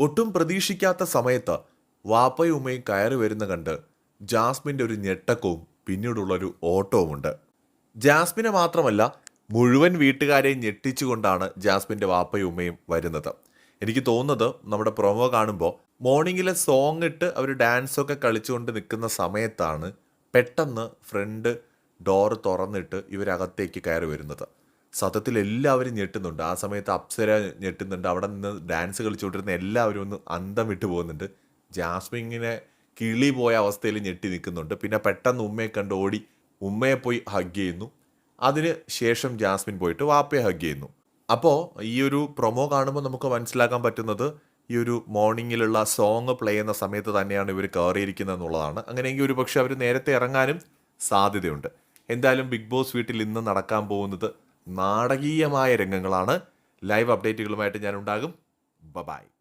ഒട്ടും പ്രതീക്ഷിക്കാത്ത സമയത്ത് വാപ്പയും ഉമ്മയും കയറി വരുന്ന കണ്ട് ജാസ്മിന്റെ ഒരു ഞെട്ടക്കവും പിന്നീടുള്ളൊരു ഓട്ടവുമുണ്ട്. ജാസ്മിനെ മാത്രമല്ല മുഴുവൻ വീട്ടുകാരെയും ഞെട്ടിച്ചുകൊണ്ടാണ് ജാസ്മിന്റെ വാപ്പയും ഉമ്മയും വരുന്നത്. എനിക്ക് തോന്നുന്നത് നമ്മുടെ പ്രൊമോ കാണുമ്പോൾ മോർണിംഗിലെ സോങ് ഇട്ട് അവർ ഡാൻസൊക്കെ കളിച്ചുകൊണ്ട് നിൽക്കുന്ന സമയത്താണ് പെട്ടെന്ന് ഫ്രണ്ട് ഡോർ തുറന്നിട്ട് ഇവരകത്തേക്ക് കയറി വരുന്നത്. സത്യത്തിൽ എല്ലാവരും ഞെട്ടുന്നുണ്ട്. ആ സമയത്ത് അപ്സര ഞെട്ടുന്നുണ്ട്. അവിടെ നിന്ന് ഡാൻസ് കളിച്ചുകൊണ്ടിരുന്ന എല്ലാവരും ഒന്ന് അന്തം വിട്ടു പോകുന്നുണ്ട്. ജാസ്മിങ്ങിനെ കിളി പോയ അവസ്ഥയിൽ ഞെട്ടി നിൽക്കുന്നുണ്ട്. പിന്നെ പെട്ടെന്ന് ഉമ്മയെ കണ്ട് ഓടി ഉമ്മയെ പോയി ഹഗ് ചെയ്യുന്നു. അതിന് ശേഷം ജാസ്മിൻ പോയിട്ട് വാപ്പയെ ഹഗ് ചെയ്യുന്നു. അപ്പോൾ ഈ ഒരു പ്രൊമോ കാണുമ്പോൾ നമുക്ക് മനസ്സിലാക്കാൻ പറ്റുന്നത് ഈ ഒരു മോർണിംഗിലുള്ള സോങ് പ്ലേ ചെയ്യുന്ന സമയത്ത് തന്നെയാണ് ഇവർ കയറിയിരിക്കുന്നത് എന്നുള്ളതാണ്. അങ്ങനെയെങ്കിൽ ഒരു പക്ഷേ അവർ നേരത്തെ ഇറങ്ങാനും സാധ്യതയുണ്ട്. എന്തായാലും ബിഗ് ബോസ് വീട്ടിൽ ഇന്ന് നടക്കാൻ പോകുന്നത് നാടകീയമായ രംഗങ്ങളാണ്. ലൈവ് അപ്ഡേറ്റുകളുമായിട്ട് ഞാൻ ഉണ്ടാകും ബബായ്